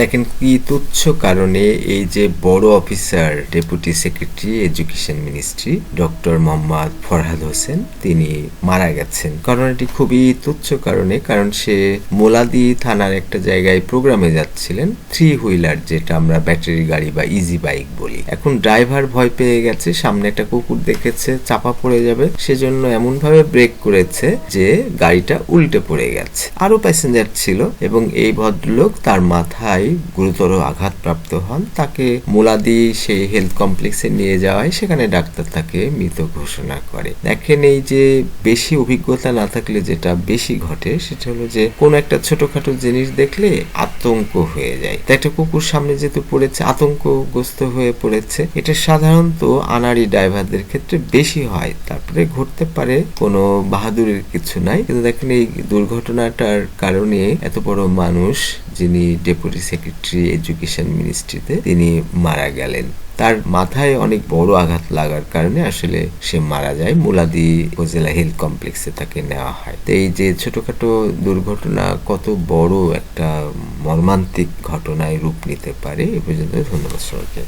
দেখেন কি তুচ্ছ কারণে এই যে বড় officer, deputy secretary, education ministry, doctor Mohammad Farhad Hossain, তিনি মারা গেছেন। ঘটনাটি খুবই তুচ্ছ কারণে, কারণ সে মোলাদি থানার একটা জায়গায় প্রোগ্রামে যাচ্ছিলেন, থ্রি হুইলার যেটা আমরা ব্যাটারি গাড়ি বা ইজি বাইক বলি। এখন ড্রাইভার ভয় পেয়ে গেছে, সামনে একটা কুকুর দেখেছে, চাপা পড়ে যাবে, সেজন্য এমন ভাবে ব্রেক করেছে যে গাড়িটা উল্টে পড়ে গেছে। আরও প্যাসেঞ্জার ছিল এবং এই ভদ্রলোক তার মাথায় গুরুতর আঘাতপ্রাপ্ত হন। তাকে মোলাদি সেই হেলথ কমপ্লেক্সে নিয়ে যাওয়ায় সেখানে ডাক্তার তাকে মৃত ঘোষণা করে। দেখেন এই যে বেশি অভিজ্ঞতা না থাকলে যেটা বেশি ঘটে সেটা হলো যে কোনো একটা ছোটখাটো জিনিস দেখলে আতঙ্ক হয়ে যায়। তো একটা কুকুর সামনে যেহেতু পড়েছে, আতঙ্কগ্রস্ত হয়ে পড়েছে, এটা সাধারণত আনাড়ি ড্রাইভারদের ক্ষেত্রে বেশি হয়। তারপরে ঘটতে পারে কোনো বাহাদুরের কিছু নাই। কিন্তু দেখেন এই দুর্ঘটনাটার কারণে এত বড় মানুষ যিনি ডেপুটি সেক্রেটারি এডুকেশন মিনিস্ট্রিতে তিনি মারা গেলেন। তার মাথায় অনেক বড় আঘাত লাগার কারণে আসলে সে মারা যায়। মুলাদি উপজেলা হিল কমপ্লেক্সে তাকে নেওয়া হয়। তো এই যে ছোটখাটো দুর্ঘটনা কত বড় একটা মর্মান্তিক ঘটনায় রূপ নিতে পারে, এ পর্যন্ত ধন্যবাদ সবাইকে।